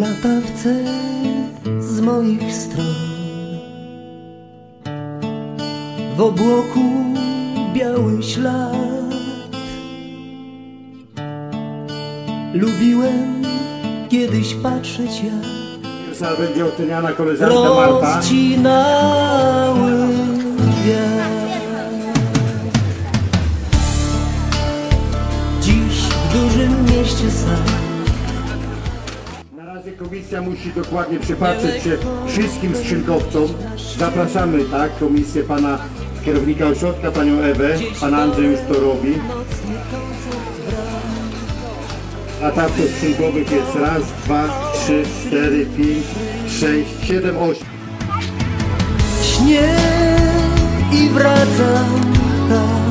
latawce z moich stron. W obłoku biały ślad. Lubiłem kiedyś patrzeć jak Pierwsza będzie oceniana koleżanka Marta. rozcinały wiatr. Dziś w dużym mieście sam komisja musi dokładnie przypatrzeć się wszystkim skrzynkowcom. Zapraszamy, tak, komisję pana kierownika ośrodka, panią Ewę. Pan Andrzej już to robi. Latawców skrzynkowych jest raz, dwa, trzy, cztery, pięć, sześć, siedem, osiem. Śnię i wracam tam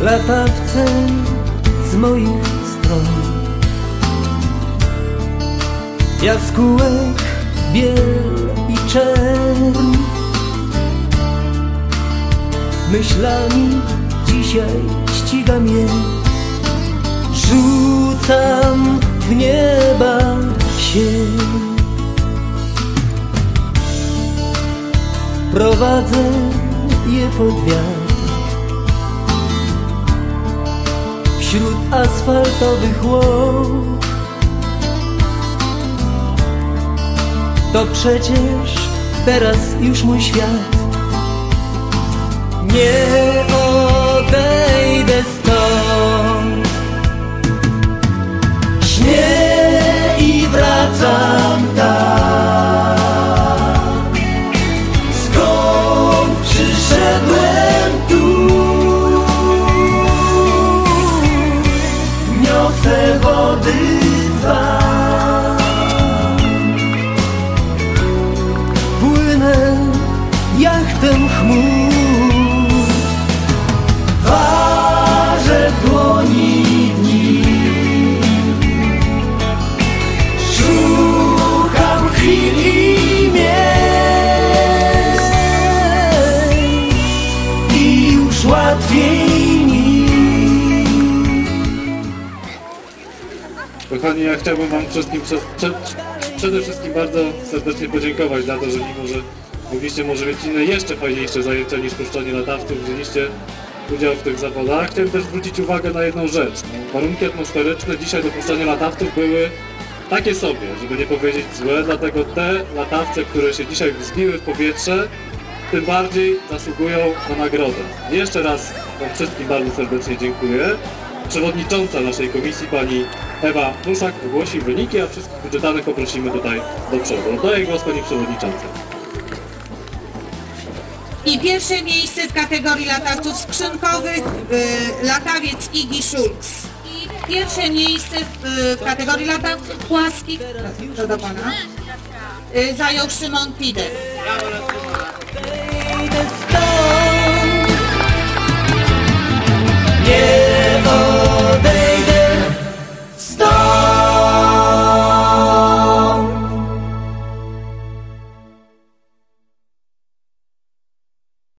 Latawce z moich stron. Jaskółek, biel i czerń. Myślami dzisiaj ścigam je Rzucam w nieba się. Prowadzę je pod wiatr Wśród asfaltowych łąk To przecież teraz już mój świat dni. Szukam chwil i już łatwiej mi. Kochani, ja chciałbym Wam wszystkim prze, prze, przede wszystkim bardzo serdecznie podziękować za to, że mimo, że mogliście może mieć inne jeszcze fajniejsze zajęcia niż puszczanie latawców, wzięliście udział w tych zawodach. Chciałem też zwrócić uwagę na jedną rzecz. Warunki atmosferyczne dzisiaj do puszczania latawców były takie sobie, żeby nie powiedzieć złe, dlatego te latawce, które się dzisiaj wzbiły w powietrze, tym bardziej zasługują na nagrodę. Jeszcze raz Wam wszystkim bardzo serdecznie dziękuję. Przewodnicząca naszej komisji, pani Ewa Pruszak, ogłosi wyniki, a wszystkich wyczytanych poprosimy tutaj do przodu. Oddaję głos pani przewodniczącej. I pierwsze miejsce w kategorii latawców skrzynkowych y, latawiec Igi Schulz. I pierwsze miejsce w, y, w kategorii latawców płaskich, to do pana, y, zajął Szymon Pidek.